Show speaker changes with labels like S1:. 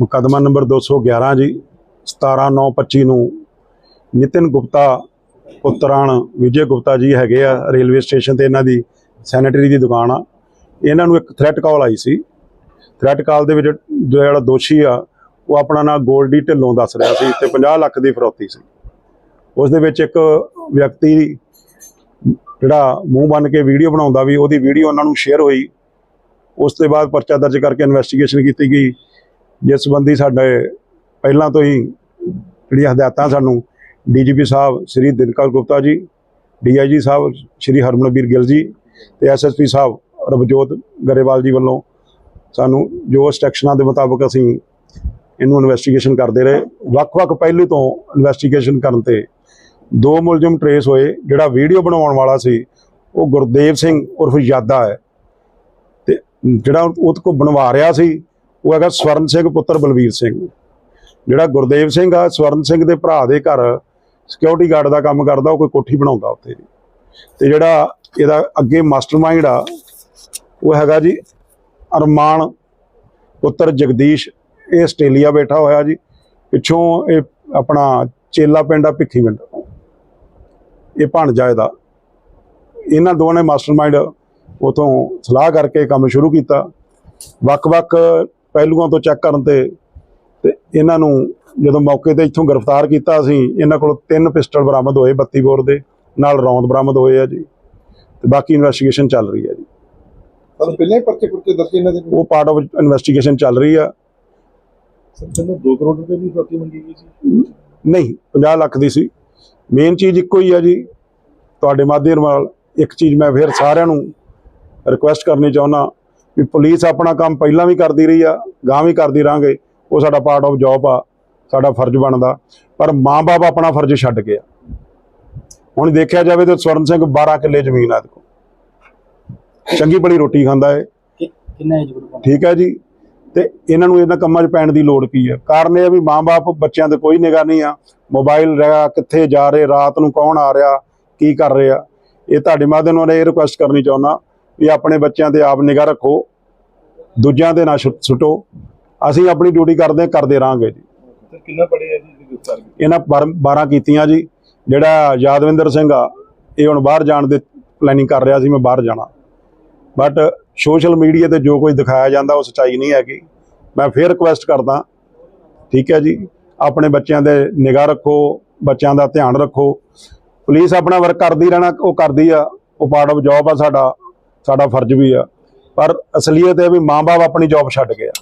S1: ਮੁਕੱਦਮਾ ਨੰਬਰ 211 ਜੀ 17925 ਨੂੰ ਨਿਤਿਨ ਗੁਪਤਾ, ਪੁੱਤਰਾਣ ਵਿਜੇ ਗੁਪਤਾ ਜੀ ਹੈਗੇ ਆ, ਰੇਲਵੇ ਸਟੇਸ਼ਨ ਤੇ ਇਹਨਾਂ ਦੀ ਸੈਨੇਟਰੀ ਦੀ ਦੁਕਾਨ ਆ। ਇਹਨਾਂ ਨੂੰ ਇੱਕ ਥ੍ਰੈਟ ਕਾਲ ਆਈ ਸੀ। ਥ੍ਰੈਟ ਕਾਲ ਦੇ ਵਿੱਚ ਜਿਹੜਾ ਦੋਸ਼ੀ ਆ, ਉਹ ਆਪਣਾ ਨਾਂ ਗੋਲਡੀ ਢਿੱਲੋਂ ਦੱਸ ਰਿਹਾ ਸੀ ਤੇ 50 ਲੱਖ ਦੀ ਫਰੋਤੀ ਸੀ। ਉਸ ਦੇ ਵਿੱਚ ਇੱਕ ਵਿਅਕਤੀ ਜਿਹੜਾ ਮੂੰਹ ਬੰਨ ਕੇ ਵੀਡੀਓ ਬਣਾਉਂਦਾ ਵੀ ਉਹਦੀ ਵੀਡੀਓ ਉਹਨਾਂ ਨੂੰ ਸ਼ੇਅਰ ਹੋਈ। ਉਸ ਤੋਂ ਬਾਅਦ ਪਰਚਾ ਦਰਜ ਕਰਕੇ ਇਨਵੈਸਟੀਗੇਸ਼ਨ ਕੀਤੀ ਗਈ। ਜਿਸ ਸੰਬੰਧੀ ਸਾਡੇ ਪਹਿਲਾਂ ਤੋਂ ਹੀ ਜਿਹੜੀਆਂ ਹਦਾਇਤਾਂ ਸਾਨੂੰ ਡੀਜੀਪੀ ਸਾਹਿਬ ਸ੍ਰੀ ਦਿਨਕਰ ਗੁਪਤਾ ਜੀ, ਡੀਆਈਜੀ ਸਾਹਿਬ ਸ੍ਰੀ ਹਰਮਨਵੀਰ ਗਿੱਲ ਜੀ ਤੇ ਐਸਐਸਪੀ ਸਾਹਿਬ ਰਵਜੋਤ ਗਰੇਵਾਲ ਜੀ ਵੱਲੋਂ ਸਾਨੂੰ ਜੋ ਇੰਸਟਰਕਸ਼ਨਾਂ ਦੇ ਮੁਤਾਬਕ ਅਸੀਂ ਇਹਨੂੰ ਇਨਵੈਸਟੀਗੇਸ਼ਨ ਕਰਦੇ ਰਹੇ। ਵੱਖ-ਵੱਖ ਪਹਿਲੂ ਤੋਂ ਇਨਵੈਸਟੀਗੇਸ਼ਨ ਕਰਨ ਤੇ ਦੋ ਮੁਲਜ਼ਮ ਟਰੇਸ ਹੋਏ, ਜਿਹੜਾ ਵੀਡੀਓ ਬਣਾਉਣ ਵਾਲਾ ਸੀ, ਉਹ ਗੁਰਦੇਵ ਸਿੰਘ ਉਰਫ ਯਾਦਾ ਹੈ ਤੇ ਜਿਹੜਾ ਉਹ ਕੋ ਬਣਵਾ ਰਿਹਾ ਸੀ ਉਹ ਹੈਗਾ ਸਵਰਨ ਸਿੰਘ ਪੁੱਤਰ ਬਲਵੀਰ ਸਿੰਘ। ਜਿਹੜਾ ਗੁਰਦੇਵ ਸਿੰਘ ਆ, ਸਵਰਨ ਸਿੰਘ ਦੇ ਭਰਾ ਦੇ ਘਰ ਸਿਕਿਉਰਿਟੀ ਗਾਰਡ ਦਾ ਕੰਮ ਕਰਦਾ, ਉਹ ਕੋਈ ਕੋਠੀ ਬਣਾਉਂਦਾ ਉੱਥੇ। ਜੀ ਤੇ ਜਿਹੜਾ ਇਹਦਾ ਅੱਗੇ ਮਾਸਟਰਮਾਈਂਡ ਆ, ਉਹ ਹੈਗਾ ਜੀ ਅਰਮਾਨ ਪੁੱਤਰ ਜਗਦੀਸ਼। ਇਹ ਆਸਟ੍ਰੇਲੀਆ ਬੈਠਾ ਹੋਇਆ ਜੀ। ਪਿੱਛੋਂ ਇਹ ਆਪਣਾ ਚੇਲਾ ਪਿੰਡ ਆ ਭਿੱਖੀ ਪਿੰਡ ਇਹ ਭਾਣਜਾ ਇਹਦਾ। ਇਹਨਾਂ ਦੋਵਾਂ ਨੇ ਮਾਸਟਰਮਾਈਂਡ ਉਥੋਂ ਸਲਾਹ ਕਰਕੇ ਕੰਮ ਸ਼ੁਰੂ ਕੀਤਾ। ਵੱਖ-ਵੱਖ ਪਹਿਲੂਆਂ ਤੋਂ ਚੈੱਕ ਕਰਨ ਤੇ ਤੇ ਇਹਨਾਂ ਨੂੰ ਜਦੋਂ ਮੌਕੇ ਤੇ ਇੱਥੋਂ ਗ੍ਰਿਫਤਾਰ ਕੀਤਾ ਅਸੀਂ ਇਹਨਾਂ ਕੋਲ ਤਿੰਨ ਪਿਸਟਲ ਬਰਾਮਦ ਹੋਏ 32 ਬੋਰ ਦੇ ਨਾਲ ਰੌਂਦ ਬਰਾਮਦ ਹੋਏ ਆ ਜੀ ਤੇ ਬਾਕੀ ਇਨਵੈਸਟੀਗੇਸ਼ਨ ਚੱਲ ਰਹੀ ਹੈ ਜੀ।
S2: ਸਾਨੂੰ ਪਹਿਲਾਂ ਪਰਚੇ ਪੁਰਚੇ ਦਰਜੇ ਇਹਨਾਂ ਦੇ?
S1: ਉਹ ਪਾਰਟ ਆਫ ਇਨਵੈਸਟੀਗੇਸ਼ਨ ਚੱਲ ਰਹੀ ਆ।
S2: ਸਰ ਤੁਹਾਨੂੰ 2 ਕਰੋੜ ਰੁਪਏ ਦੀ ਫਰਤੀ ਮੰਗੀ ਗਈ ਸੀ?
S1: ਨਹੀਂ 50 ਲੱਖ ਦੀ ਸੀ। ਮੇਨ ਚੀਜ਼ ਇੱਕੋ ਹੀ ਆ ਜੀ ਤੁਹਾਡੇ ਮਾਧਿਅਮ ਨਾਲ ਇੱਕ ਚੀਜ਼ ਮੈਂ ਫਿਰ ਸਾਰਿਆਂ ਨੂੰ ਰਿਕੁਐਸਟ ਕਰਨੀ ਚਾਹੁੰਦਾ ਵੀ ਪੁਲਿਸ ਆਪਣਾ ਕੰਮ ਪਹਿਲਾਂ ਵੀ ਕਰਦੀ ਰਹੀ ਆ ਗਾਂ ਵੀ ਕਰਦੀ ਰਾਂਗੇ ਉਹ ਸਾਡਾ ਪਾਰਟ ਆਫ ਜੌਬ ਆ ਸਾਡਾ ਫਰਜ਼ ਬਣਦਾ। ਪਰ ਮਾਂ-ਬਾਪ ਆਪਣਾ ਫਰਜ਼ ਛੱਡ ਗਿਆ ਹੁਣ ਦੇਖਿਆ ਜਾਵੇ ਤਾਂ ਸਵਰਨ ਸਿੰਘ 12 ਕਿੱਲੇ ਜ਼ਮੀਨ ਆ ਕੋਲ। ਚੰਗੀ ਬੜੀ ਰੋਟੀ ਖਾਂਦਾ ਹੈ
S3: ਕਿੰਨਾ ਏਜ ਗਰੁੱਪ
S1: ਠੀਕ ਹੈ ਜੀ। ਤੇ ਇਹਨਾਂ ਨੂੰ ਇਹਨਾਂ ਕੰਮਾਂ 'ਚ ਪੈਣ ਦੀ ਲੋੜ ਕੀ ਹੈ ਕਾਰਨ ਇਹ ਆ ਵੀ ਮਾਂ-ਬਾਪ ਬੱਚਿਆਂ ਤੇ ਕੋਈ ਨਿਗਾਹ ਨਹੀਂ ਆ। ਮੋਬਾਈਲ ਰਿਹਾ ਕਿੱਥੇ ਜਾ ਰਹੇ ਰਾਤ ਨੂੰ ਕੌਣ ਆ ਰਿਹਾ ਕੀ ਕਰ ਰਿਹਾ? ਇਹ ਤੁਹਾਡੇ ਮਾਧਿਅਮ ਨਾਲ ਇਹ ਰਿਕੁਐਸਟ ਕਰਨੀ ਚਾਹੁੰਦਾ। ਵੀ ਆਪਣੇ ਬੱਚਿਆਂ ਤੇ ਆਪ ਨਿਗਾਹ ਰੱਖੋ ਦੂਜਿਆਂ ਦੇ ਨਾ ਸੁੱਟੋ। ਅਸੀਂ ਆਪਣੀ ਡਿਊਟੀ ਕਰਦੇ ਕਰਦੇ ਰਹਾਂਗੇ ਜੀ।
S2: ਕਿੰਨਾ ਪੜੇ ਆ ਜੀ ਗ੍ਰਿਫਤਾਰ
S1: ਇਹਨਾਂ 12 ਕੀਤੀਆਂ ਜੀ। ਜਿਹੜਾ ਯਾਦਵਿੰਦਰ ਸਿੰਘ ਆ ਇਹ ਹੁਣ ਬਾਹਰ ਜਾਣ ਦੇ ਪਲੈਨਿੰਗ ਕਰ ਰਿਹਾ ਸੀ ਮੈਂ ਬਾਹਰ ਜਾਣਾ। ਬਟ ਸੋਸ਼ਲ ਮੀਡੀਆ ਤੇ ਜੋ ਕੁਝ ਦਿਖਾਇਆ ਜਾਂਦਾ ਉਹ ਸੱਚਾਈ ਨਹੀਂ ਹੈਗੀ। ਮੈਂ ਫੇਰ ਰਿਕੁਐਸਟ ਕਰਦਾ ਠੀਕ ਹੈ ਜੀ। ਆਪਣੇ ਬੱਚਿਆਂ ਦੇ ਨਿਗਾਹ ਰੱਖੋ ਬੱਚਿਆਂ ਦਾ ਧਿਆਨ ਰੱਖੋ। ਪੁਲਿਸ ਆਪਣਾ ਵਰਕ ਕਰਦੀ ਰਹਿਣਾ ਉਹ ਕਰਦੀ ਆ। ਉਹ ਪਾਰਟ ਆਫ ਜੌਬ ਆ ਸਾਡਾ। ਸਾਡਾ ਫਰਜ਼ ਵੀ ਆ। ਪਰ ਅਸਲੀਅਤ ਇਹ ਵੀ ਮਾਂ-ਬਾਪ ਆਪਣੀ ਜੌਬ ਛੱਡ ਗਏ ਆ।